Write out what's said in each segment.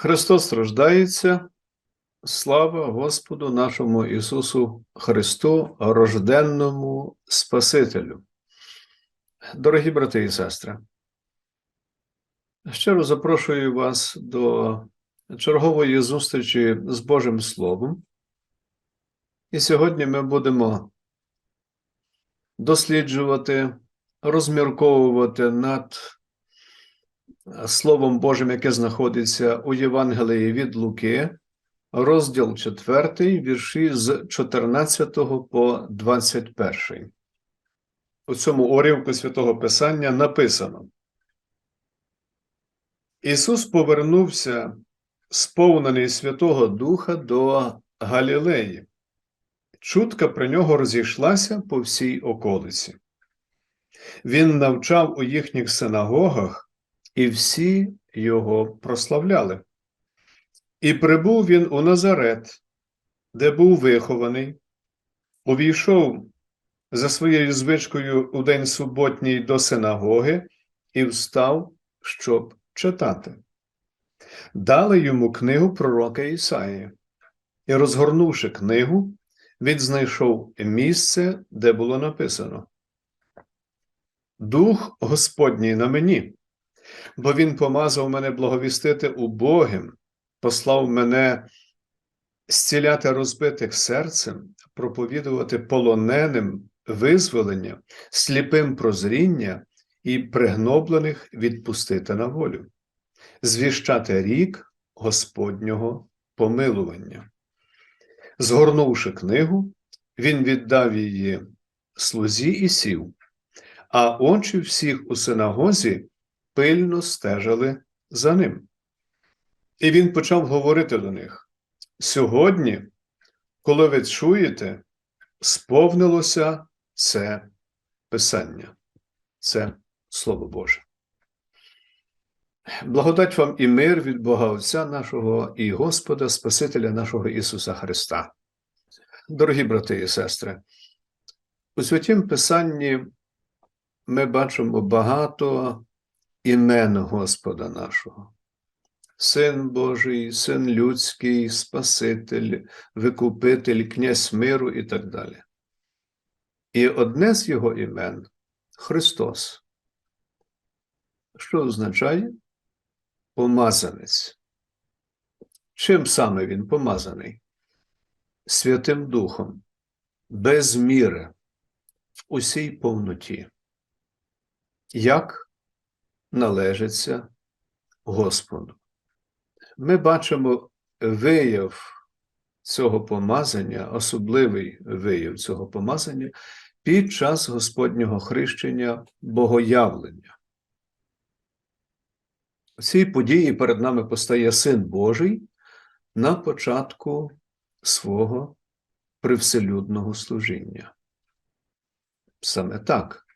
Христос страждається. Слава Господу нашому Ісусу Христу, рожденному Спасителю. Дорогі брати і сестри, щиро запрошую вас до чергової зустрічі з Божим Словом. І сьогодні ми будемо досліджувати, розмірковувати над Словом Божим, яке знаходиться у Євангелії від Луки, розділ 4, вірші з 14 по 21. У цьому уривку Святого Писання написано: Ісус повернувся, сповнений Святого Духа до Галілеї. Чутка про нього розійшлася по всій околиці. Він навчав у їхніх синагогах і всі його прославляли. І прибув він у Назарет, де був вихований, увійшов за своєю звичкою у день суботній до синагоги і встав, щоб читати. Дали йому книгу пророка Ісаї, і, розгорнувши книгу, він знайшов місце, де було написано: Дух Господній на мені, бо Він помазав мене благовістити убогим, послав мене зціляти розбитих серцем, проповідувати полоненим визволення, сліпим прозріння і пригноблених відпустити на волю, звіщати рік Господнього помилування. Згорнувши книгу, він віддав її слузі і сів, а очі всіх у синагозі пильно стежили за ним. І він почав говорити до них: сьогодні, коли ви чуєте, сповнилося це Писання, це Слово Боже. Благодать вам і мир від Бога Отця нашого і Господа, Спасителя нашого Ісуса Христа. Дорогі брати і сестри, у святім Писанні ми бачимо багато імен Господа нашого. Син Божий, Син людський, Спаситель, Викупитель, Князь миру і так далі. І одне з його імен Христос. Що означає помазанець? Чим саме він помазаний? Святим Духом, без міри, в усій повноті. Як належиться Господу. Ми бачимо вияв цього помазання, особливий вияв цього помазання під час Господнього хрещення богоявлення. У цій події перед нами постає Син Божий на початку свого привселюдного служіння. Саме так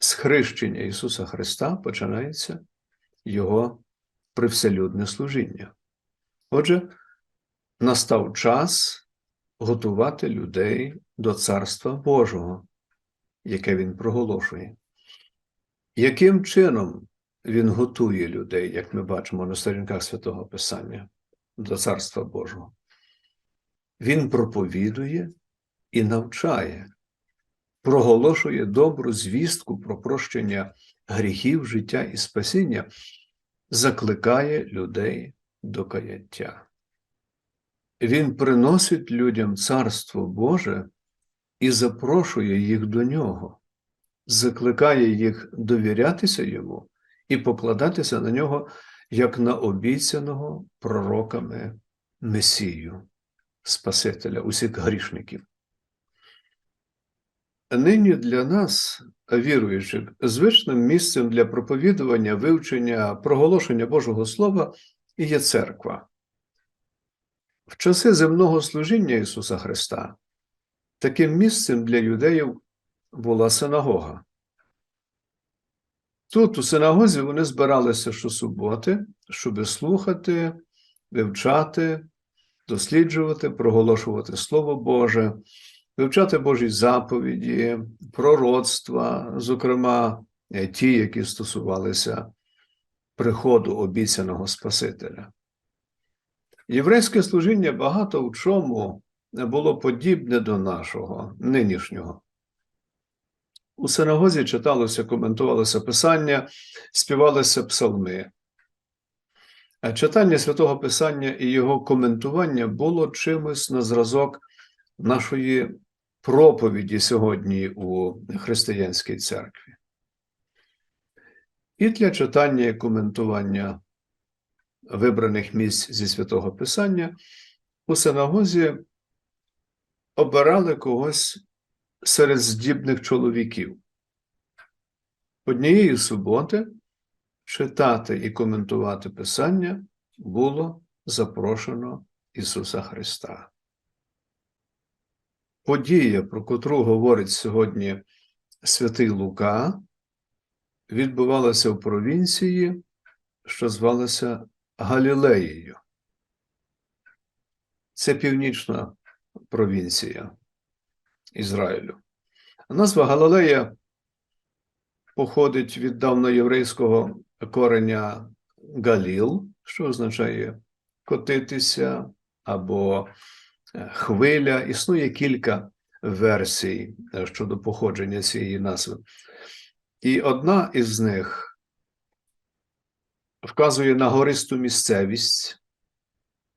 з хрещення Ісуса Христа починається Його привселюдне служіння. Отже, настав час готувати людей до Царства Божого, яке Він проголошує. Яким чином Він готує людей, як ми бачимо на сторінках Святого Писання, до Царства Божого? Він проповідує і навчає проголошує добру звістку про прощення гріхів, життя і спасіння, закликає людей до каяття. Він приносить людям Царство Боже і запрошує їх до нього, закликає їх довірятися йому і покладатися на нього як на обіцяного пророками Месію, Спасителя усіх грішників. Нині для нас, віруючих, звичним місцем для проповідування, вивчення, проголошення Божого Слова є церква. В часи земного служіння Ісуса Христа таким місцем для юдеїв була синагога. Тут, у синагозі, вони збиралися щосуботи, щоб слухати, вивчати, досліджувати, проголошувати Слово Боже вивчати Божі заповіді, пророцтва, зокрема, ті, які стосувалися приходу обіцяного Спасителя. Єврейське служіння багато в чому було подібне до нашого нинішнього. У синагозі читалося, коментувалося писання, співалися псалми. Читання святого Писання і його коментування було чимось на зразок нашої проповіді сьогодні у християнській церкві. І для читання і коментування вибраних місць зі святого Писання у синагозі обирали когось серед здібних чоловіків. Однієї суботи читати і коментувати Писання було запрошено Ісуса Христа. Подія, про котру говорить сьогодні святий Лука, відбувалася в провінції, що звалася Галілеєю. Це північна провінція Ізраїлю. Назва Галилея походить від давноєврейського кореня Галіл, що означає котитися або хвиля. Існує кілька версій е, щодо походження цієї назви. І одна із них вказує на гористу місцевість,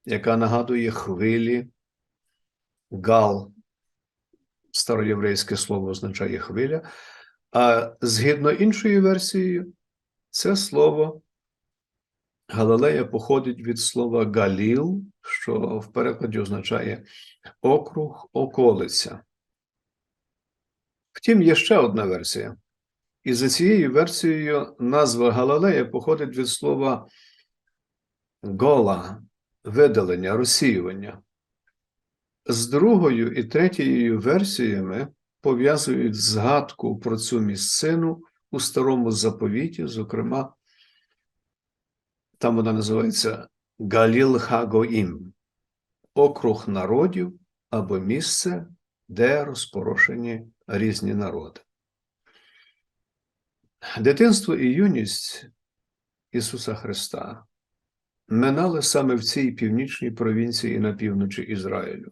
яка нагадує хвилі. Гал, староєврейське слово означає хвиля. А згідно іншою версією, це слово Галилея походить від слова Галіл, що в перекладі означає округ, околиця. Втім, є ще одна версія. І за цією версією назва Галилея походить від слова гола, видалення, розсіювання. З другою і третьою версіями пов'язують згадку про цю місцину у старому заповіті, зокрема, там вона називається Галіл Хагоїм, округ народів або місце, де розпорошені різні народи. Дитинство і юність Ісуса Христа минали саме в цій північній провінції на півночі Ізраїлю.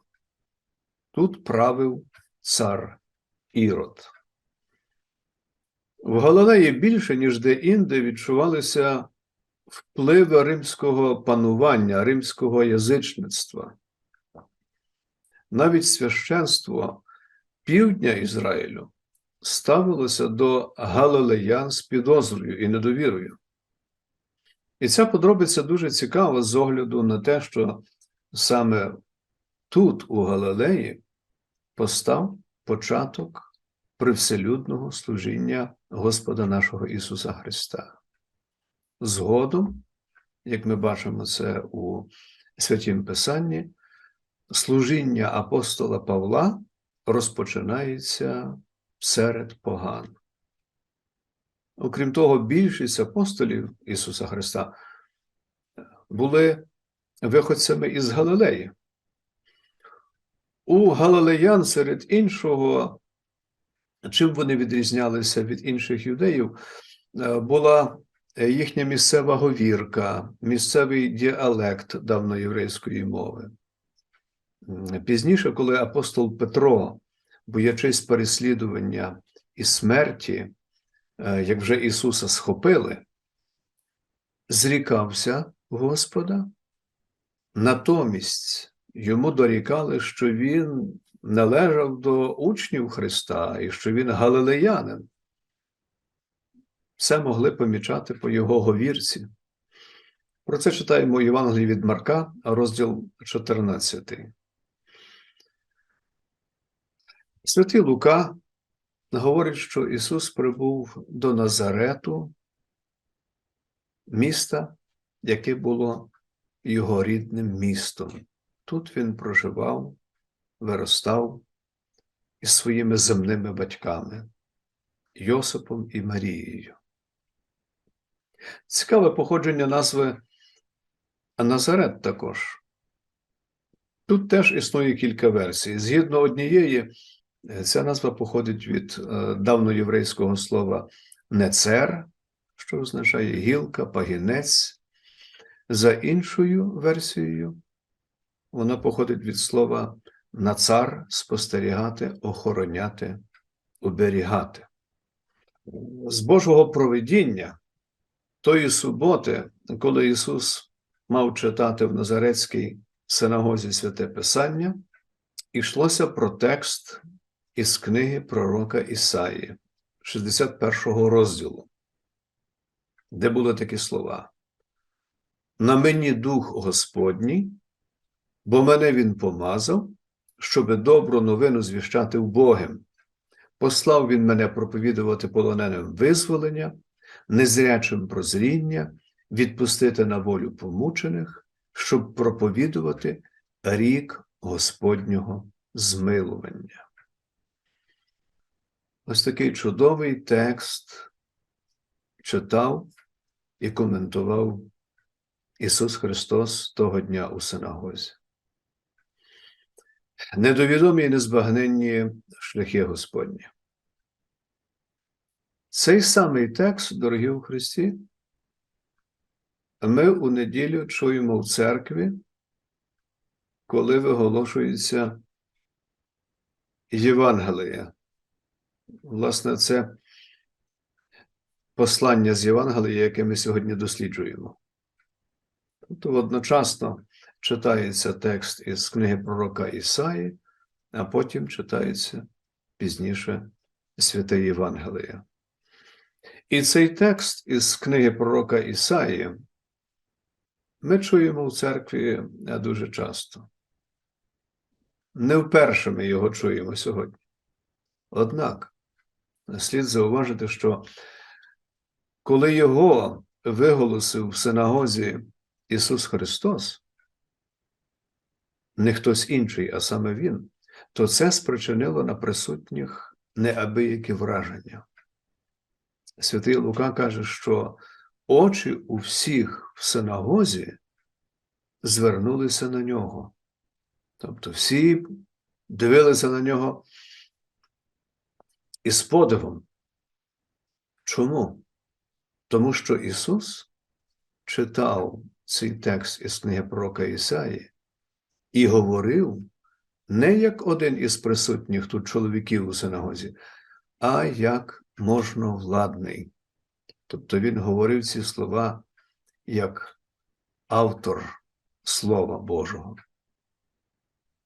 Тут правив цар Ірод. В Галилеї більше, ніж де-інде, відчувалися впливи римського панування, римського язичництва. Навіть священство півдня Ізраїлю ставилося до галилеян з підозрою і недовірою. І ця подробиця дуже цікава з огляду на те, що саме тут, у Галилеї, постав початок привселюдного служіння Господа нашого Ісуса Христа. Згодом, як ми бачимо це у Святім Писанні, служіння апостола Павла розпочинається серед поган. Окрім того, більшість апостолів Ісуса Христа були виходцями із Галилеї. У Галилеян серед іншого, чим вони відрізнялися від інших юдеїв, е, була їхня місцева говірка, місцевий діалект давноєврейської мови. Пізніше, коли апостол Петро, боячись переслідування і смерті, е, як вже Ісуса схопили, зрікався Господа, натомість йому дорікали, що він належав до учнів Христа і що він галилеянин. Це могли помічати по його говірці. Про це читаємо у Євангелії від Марка, розділ 14. Святий Лука говорить, що Ісус прибув до Назарету, міста, яке було його рідним містом. Тут він проживав, виростав із своїми земними батьками Йосипом і Марією. Цікаве походження назви Назарет також. Тут теж існує кілька версій. Згідно однієї, ця назва походить від е, давноєврейського слова нецер, що означає гілка, пагінець. За іншою версією, воно походить від слова нацар спостерігати, охороняти, оберігати. З Божого провидіння тої суботи, коли Ісус мав читати в Назарецькій синагозі святе Писання, йшлося про текст із книги пророка Ісаї, 61 розділу, де були такі слова: На мені дух Господній, бо мене Він помазав, щоби добру новину звіщати вбогим. Послав він мене проповідувати полоненим визволення, незрячим прозріння, відпустити на волю помучених, щоб проповідувати рік Господнього змилування. Ось такий чудовий текст читав і коментував Ісус Христос того дня у синагозі. Недовідомі і незбагненні шляхи Господні. Цей самий текст, дорогі у Христі, ми у неділю чуємо в церкві, коли виголошується Євангелія. Власне, це послання з Євангелія, яке ми сьогодні досліджуємо. Тобто одночасно читається текст із книги пророка Ісаї, а потім читається пізніше Святе Євангеліє. І цей текст із книги пророка Ісаї ми чуємо в церкві дуже часто. Не вперше ми його чуємо сьогодні. Однак слід зауважити, що коли його виголосив в синагозі Ісус Христос, не хтось інший, а саме Він, то це спричинило на присутніх неабиякі враження. Святий Лука каже, що очі у всіх в синагозі звернулися на нього. Тобто всі дивилися на нього із подивом. Чому? Тому що Ісус читав цей текст із книги пророка Ісаї і говорив не як один із присутніх тут чоловіків у синагозі, а як можновладний. Тобто він говорив ці слова як автор Слова Божого.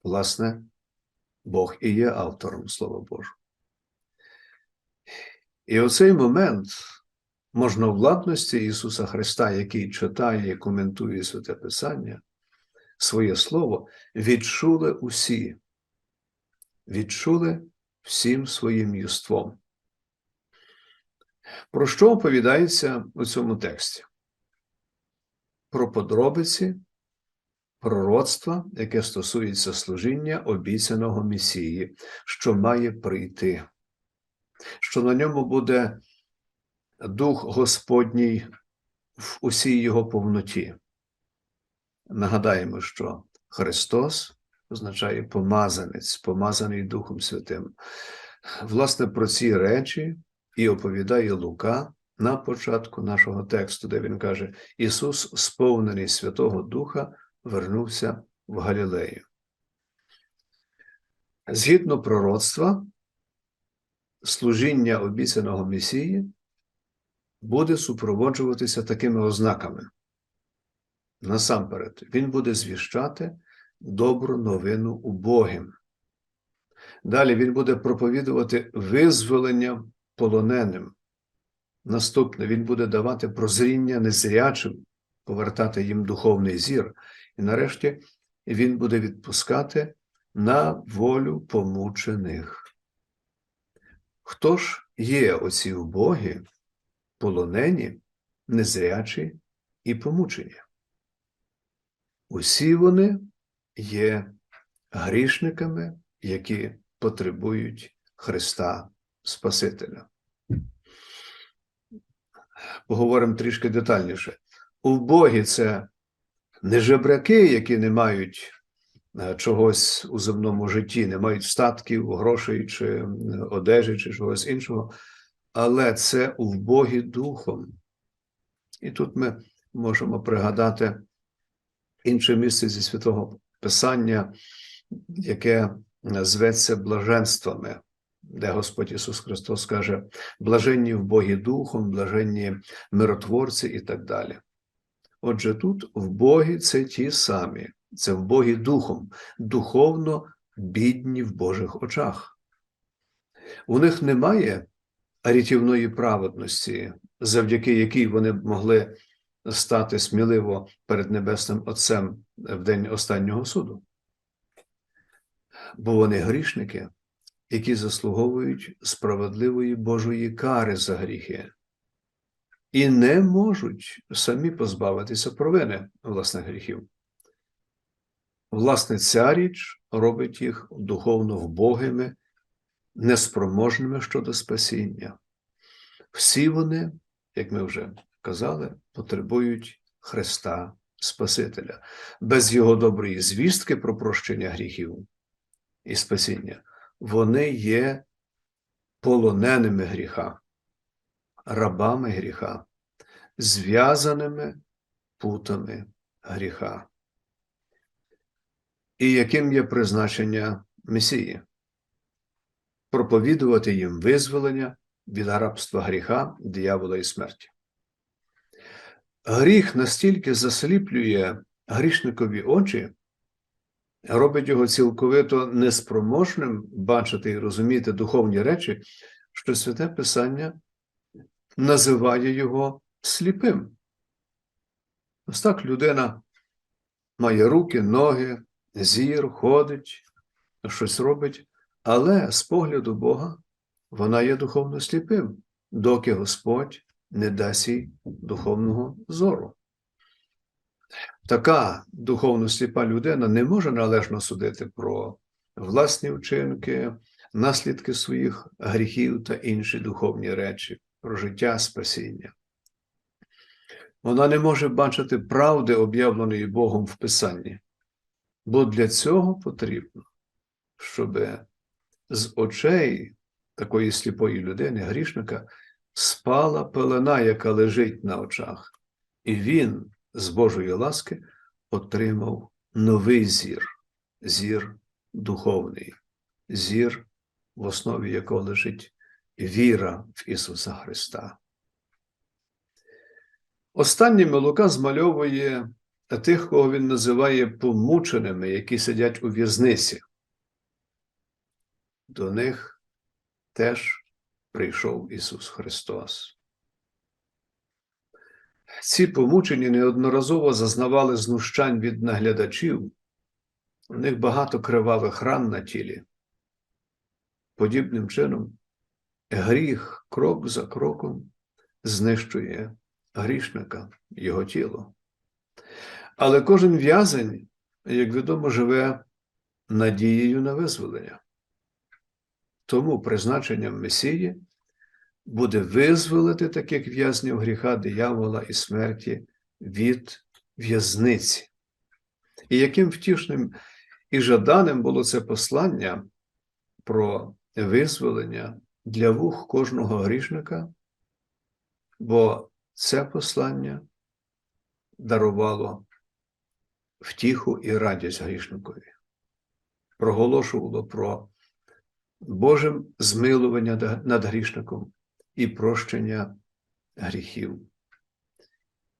Власне, Бог і є автором Слова Божого. І оцей момент можновладності Ісуса Христа, який читає і коментує Святе Писання, своє Слово, відчули усі, відчули всім своїм єством. Про що оповідається у цьому тексті? Про подробиці пророцтва, яке стосується служіння обіцяного Месії, що має прийти, що на ньому буде Дух Господній в усій його повноті. Нагадаємо, що Христос означає помазанець, помазаний Духом Святим. Власне, про ці речі і оповідає Лука на початку нашого тексту, де він каже: Ісус, сповнений Святого Духа, вернувся в Галілею. Згідно пророцтва, служіння обіцяного Месії буде супроводжуватися такими ознаками. Насамперед, він буде звіщати добру новину убогим. Далі він буде проповідувати визволення полоненим. Наступне він буде давати прозріння незрячим, повертати їм духовний зір. І нарешті він буде відпускати на волю помучених. Хто ж є оці убогі, полонені, незрячі і помучені? Усі вони є грішниками, які потребують Христа Спасителя. Поговоримо трішки детальніше. Убогі це не жебраки, які не мають е, чогось у земному житті, не мають статків, грошей чи одежі, чи чогось іншого, але це вбогі духом. І тут ми можемо пригадати інше місце зі святого писання, яке зветься блаженствами, де Господь Ісус Христос каже: блаженні в Богі Духом, блаженні миротворці і так далі. Отже, тут в Богі це ті самі, це в Богі Духом, духовно бідні в Божих очах. У них немає рятівної праведності, завдяки якій вони могли стати сміливо перед Небесним Отцем в день останнього суду. Бо вони грішники, які заслуговують справедливої Божої кари за гріхи, і не можуть самі позбавитися провини власних гріхів. Власне, ця річ робить їх духовно вбогими, неспроможними щодо спасіння. Всі вони, як ми вже казали, потребують Христа Спасителя. Без Його доброї звістки про прощення гріхів і спасіння, вони є полоненими гріха, рабами гріха, зв'язаними путами гріха. І яким є призначення Месії? Проповідувати їм визволення від рабства гріха, диявола і смерті. Гріх настільки засліплює грішникові очі, робить його цілковито неспроможним бачити і розуміти духовні речі, що Святе Писання називає його сліпим. Ось так людина має руки, ноги, зір, ходить, щось робить, але з погляду Бога вона є духовно сліпим, доки Господь не дасть їй духовного зору. Така духовно сліпа людина не може належно судити про власні вчинки, наслідки своїх гріхів та інші духовні речі, про життя спасіння. Вона не може бачити правди, об'явленої Богом в Писанні, бо для цього потрібно, щоб з очей такої сліпої людини, грішника, спала пелена, яка лежить на очах, і він з Божої ласки отримав новий зір, зір духовний, зір, в основі якого лежить віра в Ісуса Христа. Останніми Лука змальовує тих, кого він називає помученими, які сидять у в'язниці. До них теж прийшов Ісус Христос. Ці помучені неодноразово зазнавали знущань від наглядачів, у них багато кривавих ран на тілі. Подібним чином, гріх крок за кроком знищує грішника, його тіло. Але кожен в'язень, як відомо, живе надією на визволення. Тому призначенням Месії буде визволити таких в'язнів гріха, диявола і смерті від в'язниці. І яким втішним і жаданим було це послання про визволення для вух кожного грішника, бо це послання дарувало втіху і радість грішникові, проголошувало про Боже змилування над грішником і прощення гріхів.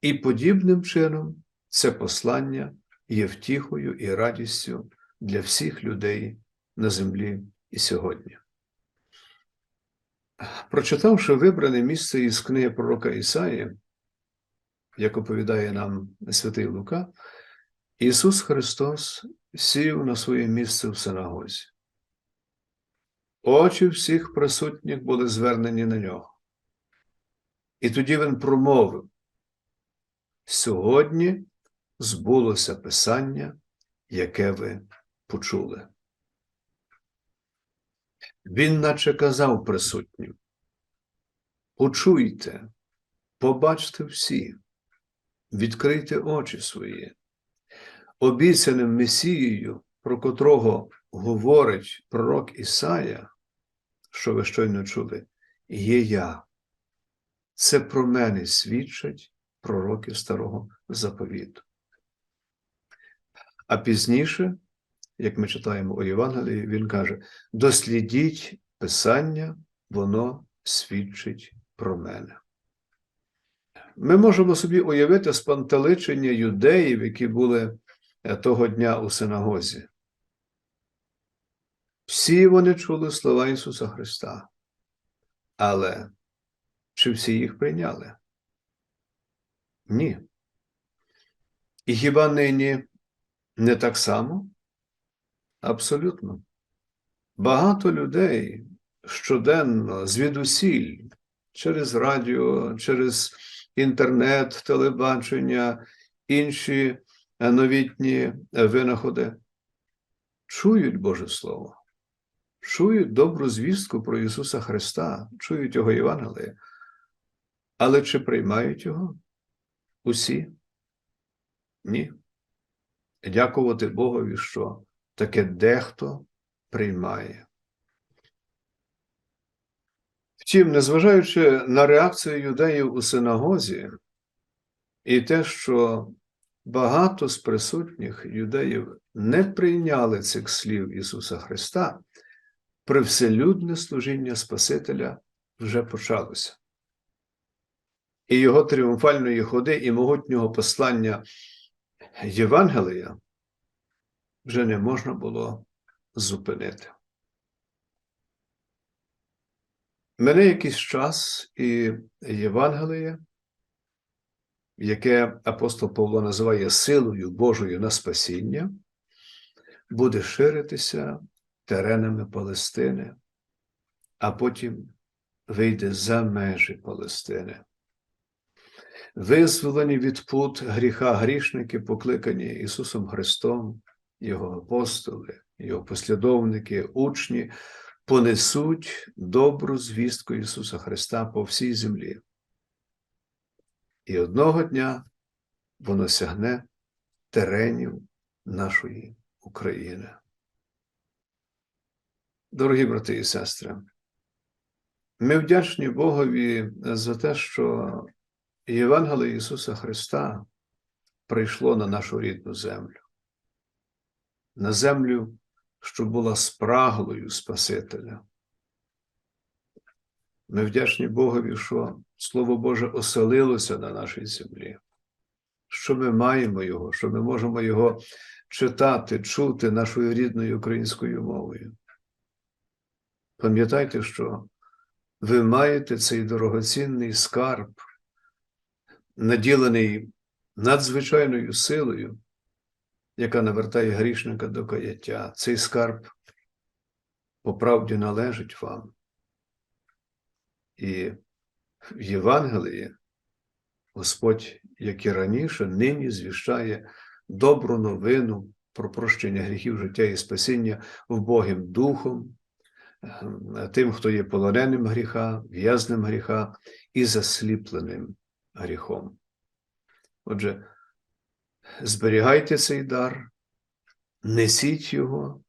І подібним чином це послання є втіхою і радістю для всіх людей на землі і сьогодні. Прочитавши вибране місце із книги пророка Ісаї, як оповідає нам святий Лука, Ісус Христос сів на своє місце в синагозі. Очі всіх присутніх були звернені на нього. І тоді він промовив: сьогодні збулося Писання, яке ви почули. Він наче казав присутнім: Почуйте, побачте всі, відкрийте очі свої, обіцяним Месією, про котрого говорить пророк Ісая, що ви щойно чули, є я. Це про мене свідчать пророки старого заповіту. А пізніше, як ми читаємо у Євангелії, він каже: дослідіть Писання, воно свідчить про мене. Ми можемо собі уявити спантеличення юдеїв, які були е, того дня у синагозі. Всі вони чули слова Ісуса Христа, але чи всі їх прийняли? Ні. І хіба нині не так само? Абсолютно. Багато людей щоденно звідусіль через радіо, через інтернет, телебачення, інші новітні винаходи чують Боже Слово, чують добру звістку про Ісуса Христа, чують Його Євангелія. Але чи приймають Його? Усі? Ні. Дякувати Богові, що таке дехто приймає. Втім, незважаючи на реакцію юдеїв у синагозі, і те, що багато з присутніх юдеїв не прийняли цих слів Ісуса Христа, привселюдне служіння Спасителя вже почалося. І його тріумфальної ходи і могутнього послання Євангелія вже не можна було зупинити. Мене якийсь час і Євангеліє, яке апостол Павло називає силою Божою на спасіння, буде ширитися теренами Палестини, а потім вийде за межі Палестини. Визволені від пут гріха грішники, покликані Ісусом Христом, Його апостоли, Його послідовники, учні понесуть добру звістку Ісуса Христа по всій землі. І одного дня воно сягне теренів нашої України. Дорогі брати і сестри, ми вдячні Богові за те, що Євангеліє Ісуса Христа прийшло на нашу рідну землю, на землю що була спраглою Спасителя. Ми вдячні Богові, що Слово Боже оселилося на нашій землі, що ми маємо Його, що ми можемо Його читати, чути нашою рідною українською мовою. Пам'ятайте, що ви маєте цей дорогоцінний скарб, наділений надзвичайною силою, яка навертає грішника до каяття. Цей скарб по правді належить вам. І в Євангелії Господь, як і раніше, нині звіщає добру новину про прощення гріхів життя і спасіння в Богим Духом, тим, хто є полоненим гріха, в'язним гріха і засліпленим гріхом. Отже, зберігайте цей дар, несіть його,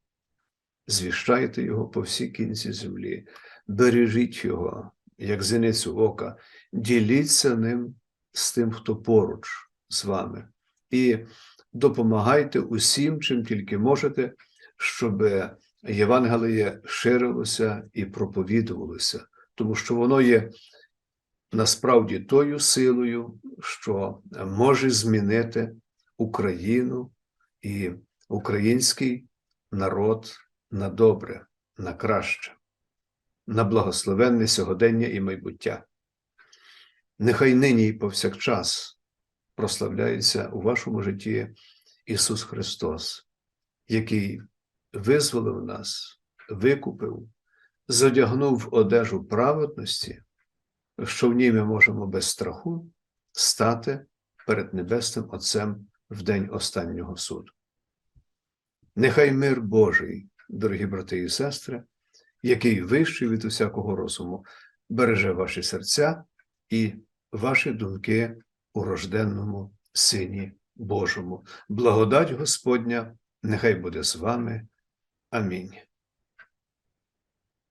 звіщайте його по всій кінці землі, бережіть його, як зеницю ока, діліться ним з тим, хто поруч з вами, і допомагайте усім, чим тільки можете, щоб Євангеліє ширилося і проповідувалося, тому що воно є насправді тою силою, що може змінити Україну і український народ на добре, на краще, на благословенне сьогодення і майбуття. Нехай нині і повсякчас прославляється у вашому житті Ісус Христос, який визволив нас, викупив, задягнув одежу праведності, що в ній ми можемо без страху стати перед Небесним Отцем в день останнього суду. Нехай мир Божий, дорогі брати і сестри, який вищий від усякого розуму, береже ваші серця і ваші думки у рожденному Сині Божому. Благодать Господня, нехай буде з вами. Amém.